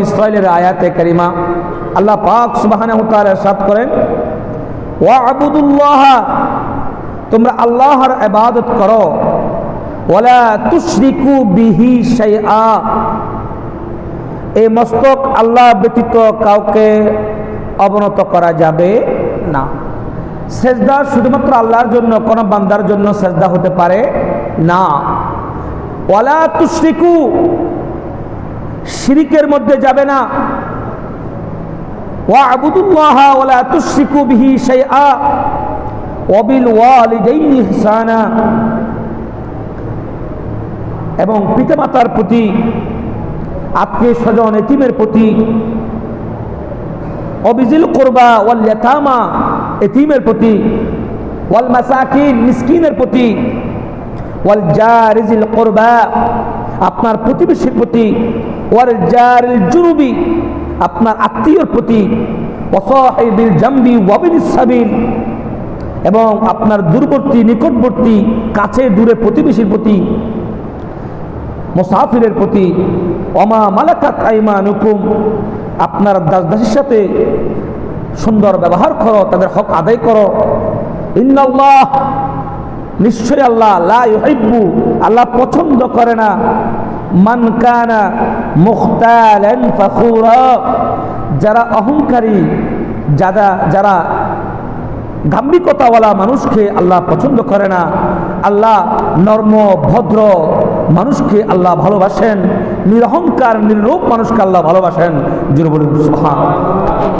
ইসরায়েলের আয়াতে কারিমা আল্লাহ পাক সুবহানাহু ওয়া তাআলা ইরশাদ করেন ওয়া আবুদুল্লাহ তোমরা আল্লাহর ইবাদত করো। ওয়ালা তুশরিকু বিহি শাইআ। এই মস্তক আল্লাহ ব্যতীত কাউকে অবনত করা যাবে না। সেজদা শুধুমাত্র আল্লাহর জন্য, কোন বান্দার জন্য সেজদা হতে পারে না। ওয়ালা তুশরিকু শিরিকের মধ্যে যাবে না। ওয়াবিল ওয়ালিদাইনি ইহসানা। এবং পিতামাতার প্রতি, আত্মীয় স্বজন, এতিমের প্রতি, অবিজিল করবা ওয়াল ইয়াতামা, এতিমের প্রতি, ওয়াল মাসাকিন, মিসকিনের প্রতি, ওয়াল জারিজিল করবা, আপনার প্রতিবেশীর প্রতি আপনার আত্মীয়র প্রতি সাবিল, এবং আপনার দূরবর্তী, নিকটবর্তী কাছে দূরে প্রতিবেশীর প্রতি, মুসাফিরের প্রতি অমা মালাকাত আইমানুকুম, আপনার দাস দাসের সাথে সুন্দর ব্যবহার করো, তাদের হক আদায় করো। ইন্নাল্লাহ নিশ্চয় আল্লাহ, লা ইউহিব্বু, আল্লাহ পছন্দ করে না। মান কানা মুখতালান ফাখুরা। যারা অহংকারী, যারা যারা গাম্বিকতাওয়ালা মানুষকে আল্লাহ পছন্দ করে না, আল্লাহ নর্ম, ভদ্র মানুষকে আল্লাহ ভালোবাসেন, নিরহংকার নির্লোপ মানুষকে আল্লাহ ভালোবাসেন সুবহান